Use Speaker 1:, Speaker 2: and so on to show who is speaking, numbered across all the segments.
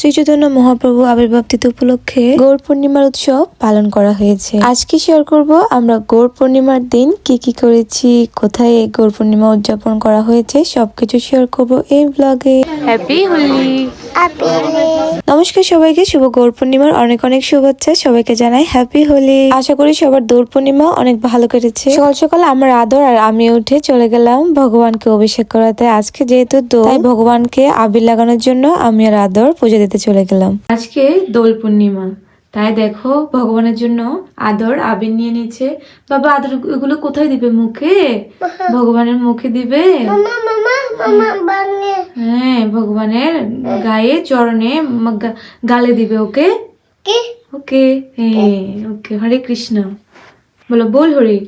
Speaker 1: শ্রী চৈতন্য মহাপ্রভু আবির্ভাব তিথি উপলক্ষে গৌর পূর্ণিমার উৎসব পালন করা হয়েছে। আজকে শেয়ার করব? আমরা গৌর পূর্ণিমার দিন কি কি করেছি কোথায় এই গৌর পূর্ণিমা উদযাপন করা হয়েছে সবকিছু শেয়ার করব এই ব্লগে হ্যাপি হোলি নমস্কার সবাইকে শুভ গৌর পূর্ণিমার অনেক অনেক শুভেচ্ছা। সবাইকে জানাই হ্যাপি হোলি আশা করি সবার দৌড় পূর্ণিমা অনেক ভালো কেটেছে। সকাল সকাল আমার আদর আর আমি উঠে চলে গেলাম ভগবানকে অভিষেক করাতে। আজকে যেহেতু দোল তাই ভগবানকে আবির লাগানোর জন্য আমি আর আদর পুজো দিতে চলে গেলাম। আজকে দোল পূর্ণিমা। তাই দেখো ভগবানের জন্য আদর আবির নিয়ে নিচ্ছে বাবা আদর এগুলো কোথায় দিবে? মুখে? ভগবানের মুখে দিবে? হ্যাঁ ভগবানের গায়ে চরণে গালে দিবে ওকে? ওকে হ্যাঁ ওকে। হরে কৃষ্ণ। বলো বল হরি।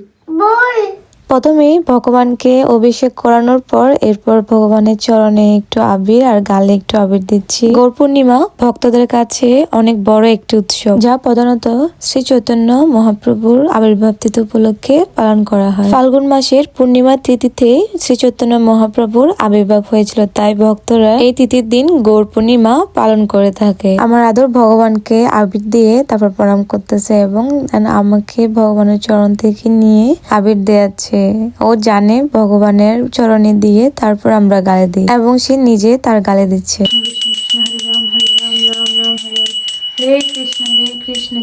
Speaker 1: প্রথমে ভগবানকে অভিষেক করানোর পর এরপর ভগবানের চরণে একটু আবির আর গালে একটু আবির দিচ্ছি। গৌর পূর্ণিমা ভক্তদের কাছে অনেক বড় একটি উৎসব, যা প্রধানত শ্রী চৈতন্য মহাপ্রভুর আবির্ভাব তিথি উপলক্ষে পালন করা হয়। ফাল্গুন মাসের পূর্ণিমা তিথিতে শ্রী চৈতন্য মহাপ্রভুর আবির্ভাব হয়েছিল, তাই ভক্তরা এই তিথির দিন গৌর পূর্ণিমা পালন করে থাকে। আমার আদর ভগবানকে আবির দিয়ে তারপর প্রণাম করতেছে এবং আমাকে ভগবানের চরণ থেকে নিয়ে আবির দেয়াচ্ছে। ও জানে ভগবানের চরণে দিয়ে তারপর আমরা গালে দিই। এবং সে নিজে তার গালে দিচ্ছে।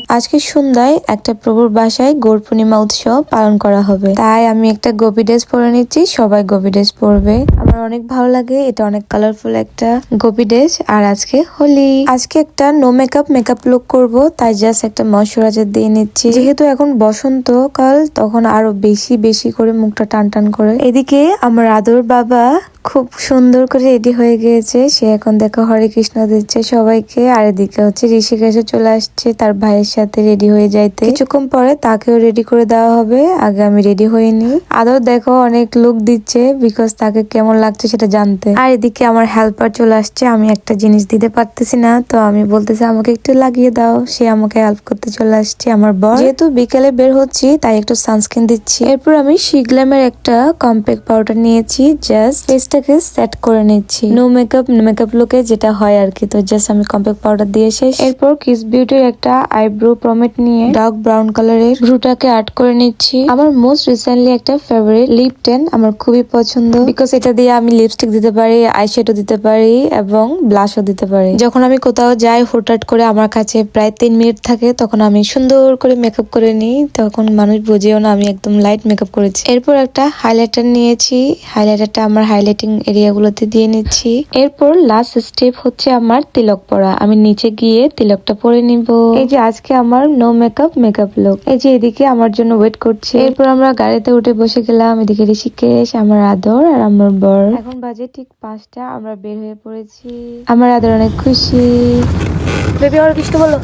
Speaker 1: আজকে সন্ধ্যায় একটা প্রভুর বাসায় গোর পূর্ণিমা উৎসব পালন করা হবে। তাই আমি একটা গোপী ড্রেস পরে নিচ্ছি, সবাই গোপী ড্রেস পরবে। আমার অনেক ভালো লাগে। এটা অনেক কালারফুল একটা গোপি ড্রেস। আর আজকে হোলি। আজকে একটা নো মেকআপ মেকআপ লুক করব। তাই জাস্ট একটা ময়শ্চারাইজার দিয়ে নিচ্ছি। যেহেতু এখন বসন্তকাল তখন আরও বেশি বেশি করে মুখটা টান টান করে। এদিকে আমার আদর বাবা খুব সুন্দর করে রেডি হয়ে গিয়েছে। সে এখন দেখো হরে কৃষ্ণ দিচ্ছে সবাইকে। আর এদিকে হচ্ছে ঋষিকেশে চলে আসছে তার ভাইয়ের সাথে রেডি হয়ে যাইতে। কিছুক্ষণ পরে তাকেও রেডি করে দেওয়া হবে। আগে আমি রেডি হইনি। আদর দেখো অনেক লুক দিচ্ছে বিকজ তাকে কেমন লাগছে সেটা জানতে। আর এদিকে আমার হেল্পার চলে আসছে। আমি একটা জিনিস দিতে পারতেছি না। তো আমি বলতেছি, আমাকে একটু লাগিয়ে দাও। সে আমাকে হেল্প করতে চলে আসছে আমার বর। যেহেতু বিকেলে বের হচ্ছি, তাই একটু সানস্ক্রিন দিচ্ছি। এরপর আমি শিগলামের একটা কম্প্যাক্ট পাউডার নিয়েছি। জাস্ট ফেসটাকে সেট করে নিচ্ছি। নো মেকআপ মেকআপ লুকে যেটা হয় আর কি। তো জাস্ট আমি কম্প্যাক্ট পাউডার দিয়ে শেষ। এরপর কিস বিউটির একটা আইব্রো প্রমেট নিয়ে ডার্ক ব্রাউন কালারের ভ্রুটাকে আর্ট করে নিচ্ছি। আমার মোস্ট রিসেন্টলি একটা ফেভারিট লিপ টেন আমার খুবই পছন্দ। বিকজ এটা দিয়ে আমি লিপস্টিক দিতে পারি আইশ্যাডো দিতে পারি এবং ব্লাশও দিতে পারি। যখন আমি কোথাও যাই হুটহাট করে আমার কাছে প্রায় তিন মিনিট থাকে, তখন আমি সুন্দর করে মেকআপ করে নিই। তখন মানুষ বুঝেও না আমি একদম লাইট মেকআপ করেছি। এরপর একটা হাইলাইটার নিয়েছি। হাইলাইটারটা আমার হাইলাইটিং এরিয়াগুলোতে দিয়ে নিচ্ছি। এরপর লাস্ট স্টেপ হচ্ছে আমার তিলক পরা। আমি নিচে গিয়ে তিলকটা পরে নিব। এই যে আজকে আমার নো মেকআপ মেকআপ লুক এই যে এদিকে আমার জন্য ওয়েট করছে। এরপর আমরা গাড়িতে উঠে বসে গেলাম। এদিকে ঋষিকেশ আমার আদর আর আমার বর। এখন বাজে ঠিক পাঁচটা আমরা বের হয়ে পড়েছি। আমার আদর অনেক খুশি। বেবি আমার কিছু বলো।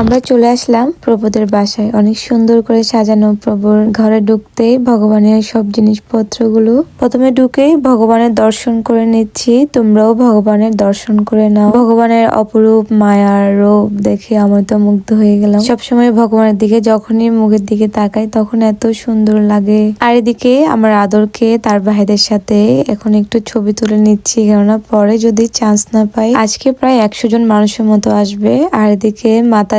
Speaker 1: আমরা চলে আসলাম প্রভুদের বাসায়। অনেক সুন্দর করে সাজানো প্রভুর ঘরে ঢুকতেই ভগবানের সব জিনিসপত্রগুলো। প্রথমে ঢুকেই ভগবানের দর্শন করে নিচ্ছি। তোমরাও ভগবানের দর্শন করে নাও। ভগবানের অপরূপ মায়ার রূপ দেখে আমি তো মুগ্ধ হয়ে গেলাম। সবসময় ভগবানের দিকে যখনই মুখের দিকে তাকাই, তখন এত সুন্দর লাগে। আর এদিকে আমার আদরকে তার ভাইদের সাথে এখন একটু ছবি তুলে নিচ্ছি, কেননা পরে যদি চান্স না পাই, আজকে প্রায় একশো জন মানুষের মতো আসবে। আর এদিকে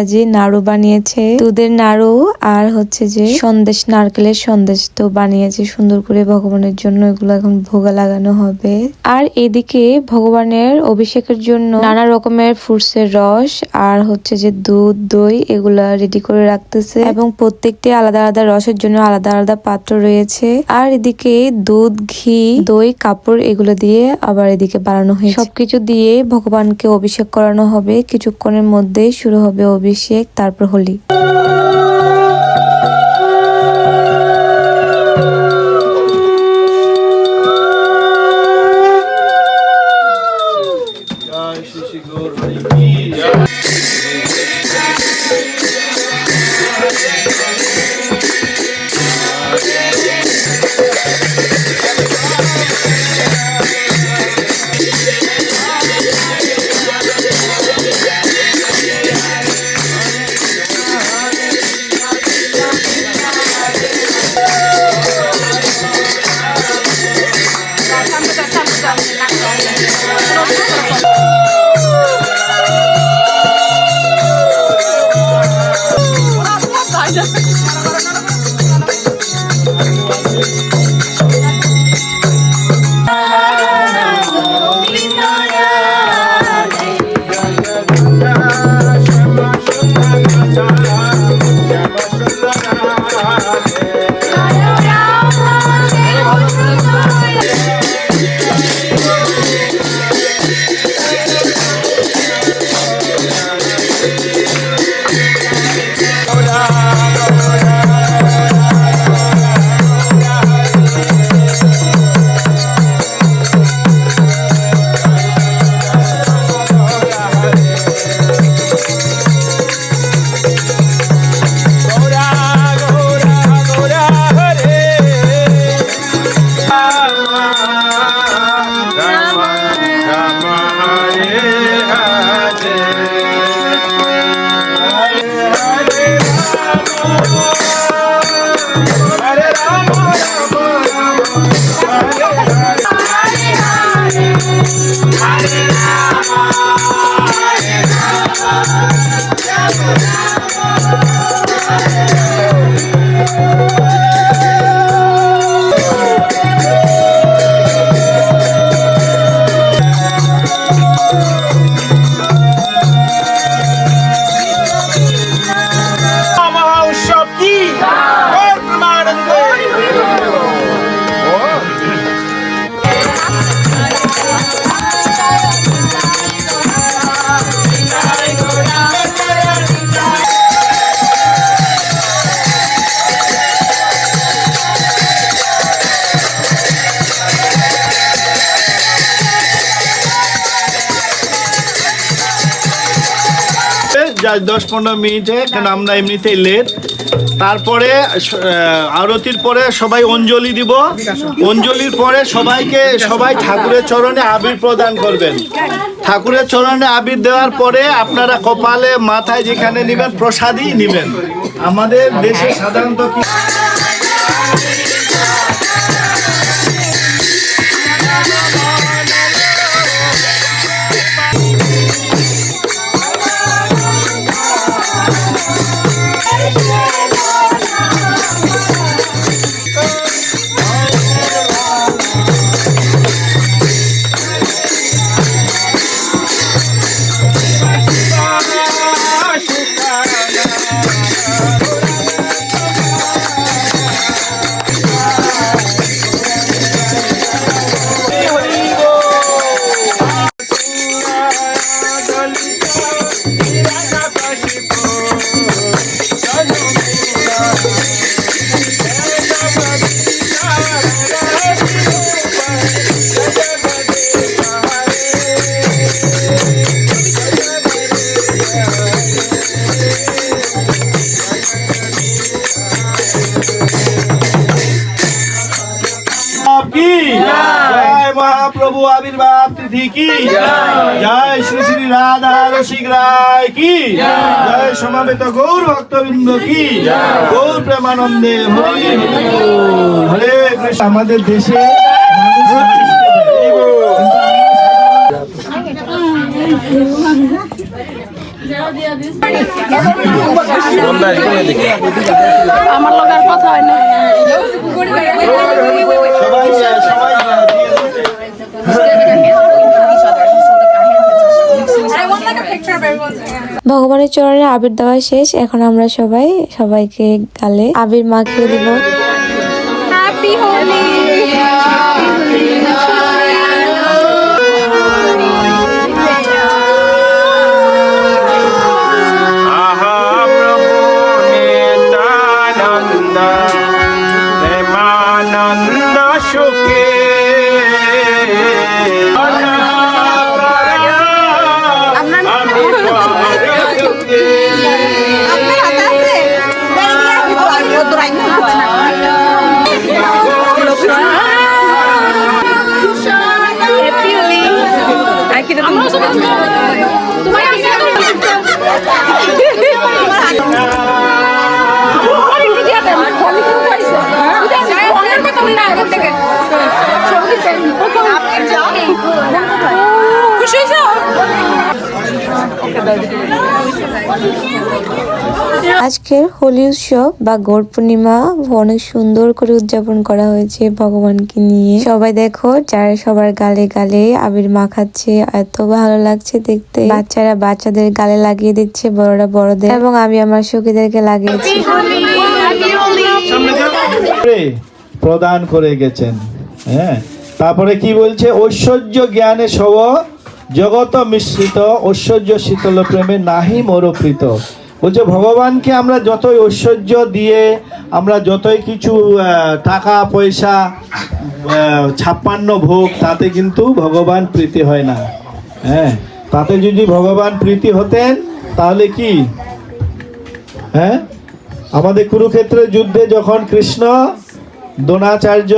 Speaker 1: মাতাজি নাড়ু বানিয়েছে, দুধের নাড়ু আর হচ্ছে যে সন্দেশ, নারকেলের সন্দেশ তো বানিয়েছে সুন্দর করে ভগবানের জন্য, এগুলো এখন ভোগা লাগানো হবে। আর এদিকে ভগবানের অভিষেকের জন্য নানা রকমের ফ্রুটস এর রস আর হচ্ছে যে দুধ, দই এগুলা রেডি করে রাখতেছে এবং প্রত্যেকটি আলাদা আলাদা রসের জন্য আলাদা আলাদা পাত্র রয়েছে। আর এদিকে দুধ, ঘি, দই, কাপড় এগুলো দিয়ে আবার এদিকে বানানো হয়েছে। সবকিছু দিয়ে ভগবানকে অভিষেক করানো হবে। কিছুক্ষণের মধ্যেই শুরু হবে অভিষেক। তারপর হোলি।
Speaker 2: দশ পনেরো মিনিটে, কারণ আমরা এমনিতেই লেট তারপরে আরতির পরে সবাই অঞ্জলি দিব। অঞ্জলির পরে সবাইকে, সবাই ঠাকুরের চরণে আবির প্রদান করবেন। ঠাকুরের চরণে আবির দেওয়ার পরে আপনারা কপালে, মাথায় যেখানে নেবেন, প্রসাদই নেবেন। আমাদের দেশে সাধারণত কি কি আবির্ভাব তিথি কি? জয়। শ্রী শ্রী রাধা রসিক রায় কি? জয়। সমাবেত গৌর ভক্তবৃন্দ কি? গৌর প্রেমানন্দে হরি হরি। হরে কৃষ্ণ। আমাদের দেশে
Speaker 3: আমার লগে আর কথা হয় না।
Speaker 1: ভগবানের চরণে আবির দেওয়া শেষ। এখন আমরা সবাই সবাইকে গালে আবির মাখিয়ে দিব। আজকের হোলি উৎসব বা গৌর পূর্ণিমা অনেক সুন্দর করে উদযাপন করা হয়েছে ভগবানকে নিয়ে। সবাই দেখো, যারা সবার গালে গালে আবির মাখাচ্ছে, এত ভালো লাগছে দেখতে। বাচ্চারা বাচ্চাদের গালে লাগিয়ে দিচ্ছে, বড়রা বড়দের। এবং আমি আমার সখীদেরকে লাগিয়েছি।
Speaker 2: প্রদান করে গেছেন হ্যাঁ? তারপরে কি বলছে? ঐশ্বর্য জ্ঞানে সব জগত মিশ্রিত, ঐশ্বর্য শীতল প্রেমে নাহি মোরকৃত। বলছে, ভগবানকে আমরা যতই ঐশ্বর্য দিয়ে, আমরা যতই কিছু টাকা, পয়সা ছাপ্পান্ন ভোগ, তাতে কিন্তু ভগবান প্রীতি হয় না। হ্যাঁ তাতে যদি ভগবান প্রীতি হতেন, তাহলে কি? হ্যাঁ আমাদের কুরুক্ষেত্রের যুদ্ধে যখন কৃষ্ণ, দ্রোণাচার্য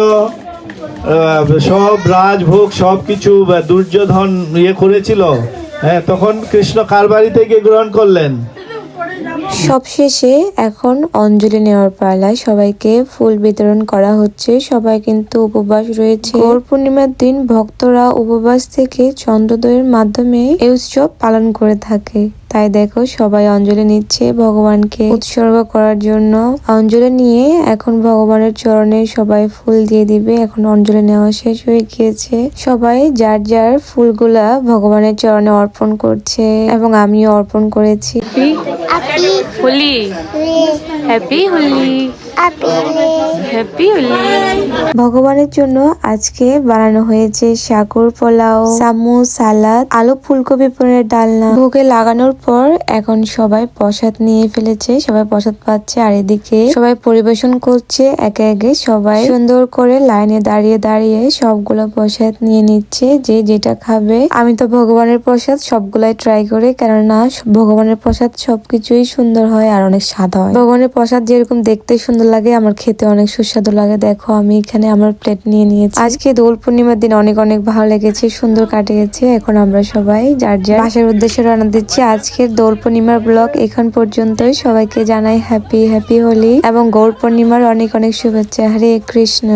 Speaker 2: সব রাজভোগ সব কিছু দুর্যোধন ইয়ে করেছিল। হ্যাঁ তখন কৃষ্ণ কার বাড়ি থেকে গ্রহণ করলেন।
Speaker 1: সবশেষে এখন অঞ্জলি নেওয়ার পালায় সবাইকে ফুল বিতরণ করা হচ্ছে। সবাই কিন্তু উপবাস রয়েছে। গৌর পূর্ণিমার দিন ভক্তরা উপবাস থেকে চন্দ্রোদয়ের মাধ্যমে এই উৎসব পালন করে থাকে। তাই দেখো সবাই অঞ্জলি নিচ্ছে ভগবানকে। উৎসর্গ করার জন্য অঞ্জলি নিয়ে এখন ভগবানের চরণে সবাই ফুল দিয়ে দিবে। এখন অঞ্জলি নেওয়া শেষ হয়ে গিয়েছে। সবাই যার যার ফুলগুলা ভগবানের চরণে অর্পণ করছে এবং আমিও অর্পণ করেছি।
Speaker 3: হোলি হ্যাপি হোলি হ্যাপি হোলি
Speaker 1: ভগবানের জন্য আজকে বানানো হয়েছে সাগর পোলাও, সামু সালাদ, আলু ফুলকপি পনিরের ডালনা। ভোগে লাগানোর পর এখন সবাই প্রসাদ নিয়ে ফেলেছে, সবাই প্রসাদ পাচ্ছে। আর এদিকে সবাই পরিবেশন করছে, একে একে সবাই সুন্দর করে লাইনে দাঁড়িয়ে দাঁড়িয়ে সবগুলো প্রসাদ নিয়ে নিচ্ছে। যে যেটা খাবে, আমি তো ভগবানের প্রসাদ সবগুলাই ট্রাই করি, কেননা ভগবানের প্রসাদ সবকিছুই সুন্দর হয় আর অনেক স্বাদ হয়। ভগবানের প্রসাদ যেরকম দেখতে সুন্দর লাগে, আমার খেতে অনেক সুস্বাদু লাগে। দেখো, আমি এখানে আমার প্লেট নিয়ে নিয়েছি। আজকে দোল পূর্ণিমার দিন অনেক অনেক ভালো লেগেছে, সুন্দর কাটিয়েছে। এখন আমরা সবাই যার যার বাসার উদ্দেশ্যে রওনা দিচ্ছি আজকের দোল পূর্ণিমার ব্লগ এখন পর্যন্তই সবাইকে জানাই হ্যাপি হ্যাপি হোলি এবং গৌর পূর্ণিমার অনেক অনেক শুভেচ্ছা। হরে কৃষ্ণ।